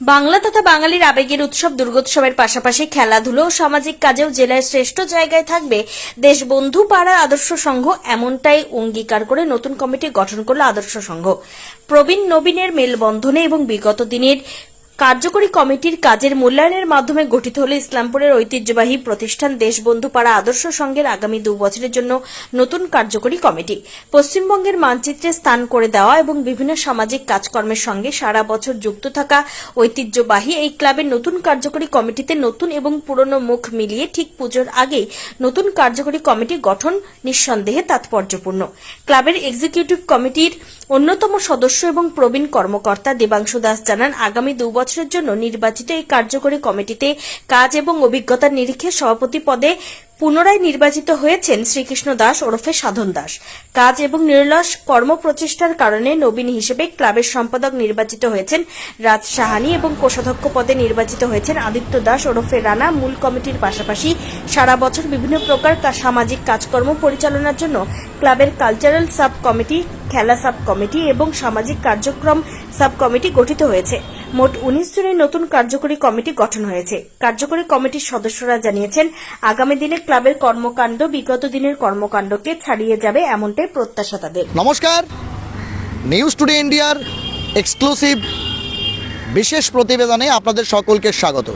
বাংলা তথা বাঙালির আবেগের উৎসব দুর্গোৎসবের পাশাপাশি খেলাধুলো ও সামাজিক কাজেও জেলায় শ্রেষ্ঠ জায়গায় থাকবে দেশবন্ধু পাড়া আদর্শ সংঘ। এমনটাই অঙ্গীকার করে নতুন কমিটি গঠন করল আদর্শ সংঘ। প্রবীণ নবীনের মেলবন্ধনে এবং বিগত দিনের কার্যকরী কমিটির কাজের মূল্যায়নের মাধ্যমে গঠিত হলে ইসলামপুরের ঐতিহ্যবাহী প্রতিষ্ঠান দেশবন্ধু পাড়া আদর্শ সংঘের আগামী দু বছরের জন্য নতুন কার্যকরী কমিটি। পশ্চিমবঙ্গের মানচিত্রে স্থান করে দেওয়া এবং বিভিন্ন সামাজিক কাজকর্মের সঙ্গে সারা বছর যুক্ত থাকা ঐতিহ্যবাহী এই ক্লাবের নতুন কার্যকরী কমিটিতে নতুন এবং পুরনো মুখ মিলিয়ে ঠিক পুজোর আগেই নতুন কার্যকরী কমিটি গঠন নিঃসন্দেহে তাৎপর্যপূর্ণ। ক্লাবের এক্সিকিউটিভ কমিটির অন্যতম সদস্য এবং প্রবীণ কর্মকর্তা দেবাংশু দাস জানান, আগামী দু বছরের জন্য নির্বাচিত এই কার্যকরী কমিটিতে কাজ এবং অভিজ্ঞতার নিরিখে সভাপতি পদে পুনরায় নির্বাচিত হয়েছেন শ্রীকৃষ্ণ দাস ওরফে সাধন দাস। কাজ এবং নির্লস কর্মপ্রচেষ্টার কারণে নবীন হিসেবে ক্লাবের সম্পাদক নির্বাচিত হয়েছেন রাজ সাহানি এবং কোষাধ্যক্ষ পদে নির্বাচিত হয়েছেন আদিত্য দাস ওরফে রানা। মূল কমিটির পাশাপাশি সারা বছর বিভিন্ন প্রকার সামাজিক কাজকর্ম পরিচালনার জন্য ক্লাবের কালচারাল সাব কমিটি খেলা সাব কমিটি এবং সামাজিক কার্যক্রম সাব কমিটি গঠিত হয়েছে। মোট উনিশ জনের নতুন কার্যকরী কমিটি গঠন হয়েছে। কার্যকরী কমিটির সদস্যরা জানিয়েছেন, আগামী দিনে ক্লাবের কর্মকাণ্ড বিগত দিনের কর্মকাণ্ডকে ছাড়িয়ে যাবে এমনটাই প্রত্যাশা তাদের। নমস্কার। নিউজ টুডে ইন্ডিয়ার এক্সক্লুসিভ বিশেষ প্রতিবেদনে আপনাদের সকলকে স্বাগত।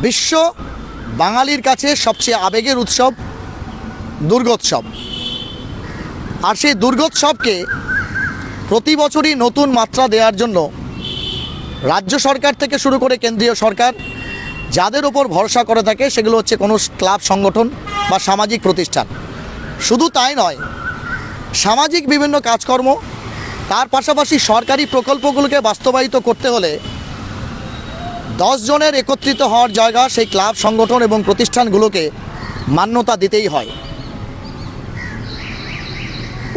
বিশ্ব বাঙালির কাছে সবচেয়ে আবেগের উৎসব দুর্গোৎসব। আর সেই দুর্গোৎসবকে প্রতি বছরই নতুন মাত্রা দেওয়ার জন্য রাজ্য সরকার থেকে শুরু করে কেন্দ্রীয় সরকার যাদের ওপর ভরসা করে থাকে সেগুলো হচ্ছে কোনো ক্লাব সংগঠন বা সামাজিক প্রতিষ্ঠান। শুধু তাই নয়, সামাজিক বিভিন্ন কাজকর্ম, তার পাশাপাশি সরকারি প্রকল্পগুলোকে বাস্তবায়িত করতে হলে জনের একত্রিত হওয়ার জায়গা সেই ক্লাব, সংগঠন এবং প্রতিষ্ঠানগুলোকে মান্যতা দিতেই হয়।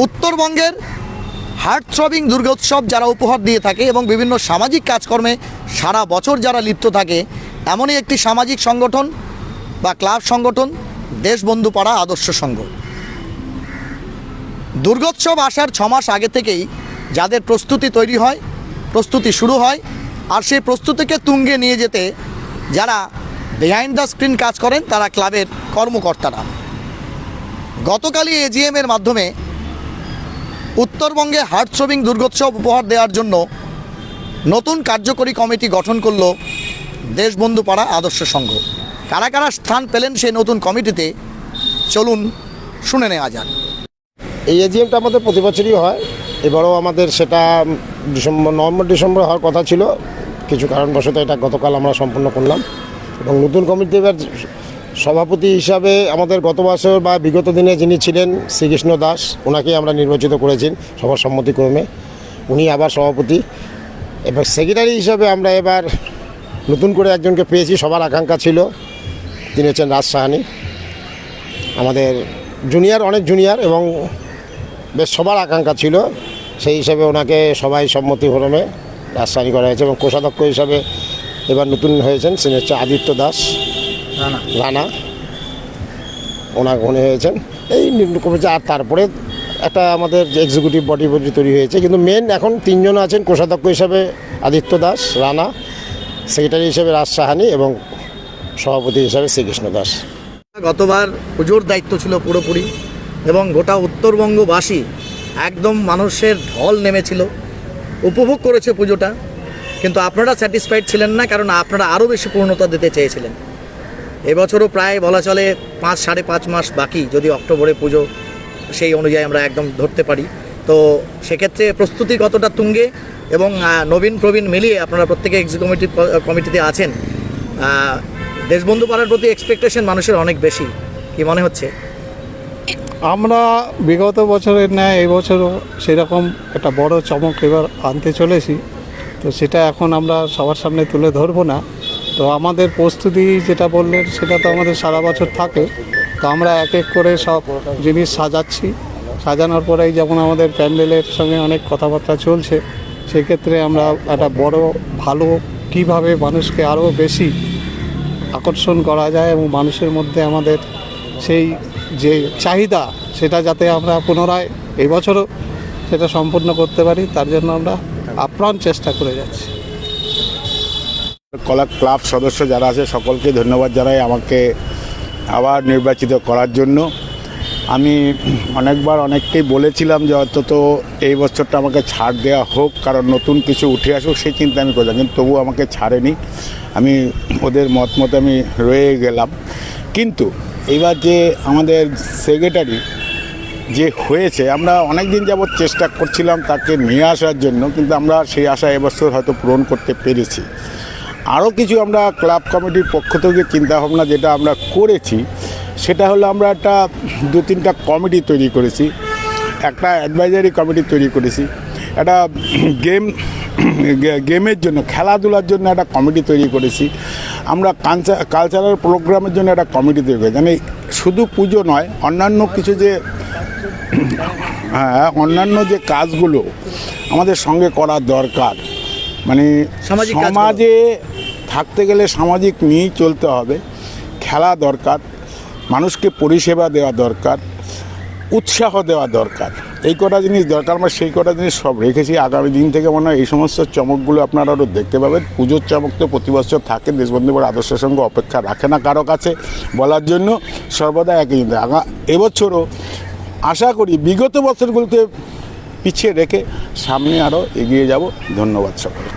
উত্তরবঙ্গের হার্ট থ্রবিং দুর্গোৎসব যারা উপহার দিয়ে থাকে এবং বিভিন্ন সামাজিক কাজকর্মে সারা বছর যারা লিপ্ত থাকে, এমনই একটি সামাজিক সংগঠন বা ক্লাব সংগঠন দেশবন্ধু পাড়া আদর্শ সংঘ। দুর্গোৎসব আসার ছ মাস আগে থেকেই যাদের প্রস্তুতি তৈরি হয়, প্রস্তুতি শুরু হয়, আর সেই প্রস্তুতিকে তুঙ্গে নিয়ে যেতে যারা বিহাইন্ড দ্য স্ক্রিন কাজ করেন, তারা ক্লাবের কর্মকর্তারা। গতকালই এজিএম এর মাধ্যমে উত্তরবঙ্গে হার্ট থ্রোবিং দুর্গোৎসব উপহার দেওয়ার জন্য নতুন কার্যকরী কমিটি গঠন করল দেশবন্ধু পাড়া আদর্শ সংঘ। কারা কারা স্থান পেলেন সেই নতুন কমিটিতে চলুন শুনে নেওয়া যাক। এই এজিএমটা আমাদের প্রতি বছরই হয়, এবারও আমাদের সেটা ডিসেম্বর, নভেম্বর, ডিসেম্বর হওয়ার কথা ছিল। কিছু কারণবশত এটা গতকাল আমরা সম্পন্ন করলাম এবং নতুন কমিটি এবার সভাপতি হিসাবে আমাদের গত বছর বা বিগত দিনে যিনি ছিলেন শ্রীকৃষ্ণ দাস ওনাকেই আমরা নির্বাচিত করেছি সবার সম্মতিক্রমে উনি আবার সভাপতি। এবার সেক্রেটারি হিসাবে আমরা এবার নতুন করে একজনকে পেয়েছি, সবার আকাঙ্ক্ষা ছিল। তিনি হচ্ছেন রাজ সাহানি। আমাদের জুনিয়র অনেক জুনিয়র এবং বেশ সবার আকাঙ্ক্ষা ছিল। সেই হিসাবে ওনাকে সবাই সম্মতিক্রমে রাজশাহী করা হয়েছে এবং কোষাধ্যক্ষ হিসাবে এবার নতুন হয়েছেন, তিনি হচ্ছে আদিত্য দাস। রানা। ওনা উনি হয়েছেন। এই নিম্ন করেছে আর তারপরে একটা আমাদের যে এক্সিকিউটিভ বডি বডি তৈরি হয়েছে। কিন্তু মেন এখন তিনজন আছেন কোষাধ্যক্ষ হিসাবে আদিত্য দাস রানা সেক্রেটারি হিসেবে রাজ সাহানি এবং সভাপতি হিসাবে শ্রীকৃষ্ণ দাস। গতবার পুজোর দায়িত্ব ছিল পুরোপুরি এবং গোটা উত্তরবঙ্গবাসী একদম মানুষের ঢল নেমেছিল। উপভোগ করেছে পুজোটা কিন্তু আপনারা স্যাটিসফাইড ছিলেন না কারণ আপনারা আরও বেশি পূর্ণতা দিতে চেয়েছিলেন। এবছরও প্রায় বলা চলে পাঁচ, সাড়ে পাঁচ মাস বাকি যদি অক্টোবরে পুজো সেই অনুযায়ী আমরা একদম ধরতে পারি। তো সেক্ষেত্রে প্রস্তুতি কতটা তুঙ্গে এবং নবীন, প্রবীণ মিলিয়ে আপনারা প্রত্যেকে এক্সি কমিটি কমিটিতে আছেন দেশবন্ধু পাড়ার প্রতি এক্সপেকটেশন মানুষের অনেক বেশি। কি মনে হচ্ছে? আমরা বিগত বছরের ন্যায় এবছরও সেরকম একটা বড় চমক এবার আনতে চলেছি। তো সেটা এখন আমরা সবার সামনে তুলে ধরবো না। তো আমাদের প্রস্তুতি যেটা বললেন, সেটা তো আমাদের সারা বছর থাকে। তো আমরা এক এক করে সব জিনিস সাজাচ্ছি। সাজানোর পরেই যেমন আমাদের প্যান্ডেলের সঙ্গে অনেক কথাবার্তা চলছে, সেক্ষেত্রে আমরা একটা বড়, ভালো কীভাবে মানুষকে আরও বেশি আকর্ষণ করা যায় এবং মানুষের মধ্যে আমাদের সেই যে চাহিদা, সেটা যাতে আমরা পুনরায় এবছরও সেটা সম্পূর্ণ করতে পারি, তার জন্য আমরা আপ্রাণ চেষ্টা করে যাচ্ছি। কলা ক্লাব সদস্য যারা আছে, সকলকে ধন্যবাদ জানাই আমাকে আবার নির্বাচিত করার জন্য। আমি অনেকবার অনেককেই বলেছিলাম যে অন্তত এই বছরটা আমাকে ছাড় দেওয়া হোক, কারণ নতুন কিছু উঠে আসুক, সেই চিন্তা আমি করলাম কিন্তু তবুও আমাকে ছাড়েনি। আমি ওদের মত মতো আমি রয়ে গেলাম। কিন্তু এবার যে আমাদের সেক্রেটারি যে হয়েছে, আমরা অনেক দিন যাবৎ চেষ্টা করছিলাম তাকে নিয়ে আসার জন্য, কিন্তু আমরা সেই আশা এবছর হয়তো পূরণ করতে পেরেছি। আরও কিছু আমরা ক্লাব কমিটির পক্ষ থেকে চিন্তাভাবনা যেটা আমরা করেছি সেটা হলো আমরা একটা দু তিনটা কমিটি তৈরি করেছি। একটা অ্যাডভাইজারি কমিটি তৈরি করেছি। একটা গেম গেমের জন্য খেলাধুলার জন্য একটা কমিটি তৈরি করেছি। আমরা কালচারাল প্রোগ্রামের জন্য একটা কমিটি তৈরি করেছি। মানে শুধু পুজো নয় অন্যান্য কিছু যে হ্যাঁ অন্যান্য যে কাজগুলো আমাদের সঙ্গে করা দরকার। মানে সমাজে থাকতে গেলে সামাজিক নিয়েই চলতে হবে। খেলা দরকার, মানুষকে পরিষেবা দেওয়া দরকার, উৎসাহ দেওয়া দরকার। এই কটা জিনিস দরকার, আমরা সেই কটা জিনিস সব রেখেছি। আগামী দিন থেকে মনে হয় এই সমস্ত চমকগুলো আপনারা আরও দেখতে পাবেন। পুজোর চমক তো প্রতি বছর থাকে দেশবন্ধুবার আদর্শের সঙ্গে অপেক্ষা রাখে না কারও কাছে বলার জন্য। সর্বদা একই চিন্তা আগা, এবছরও আশা করি বিগত বছরগুলোতে পিছিয়ে রেখে সামনে আরও এগিয়ে যাব। ধন্যবাদ সকলকে।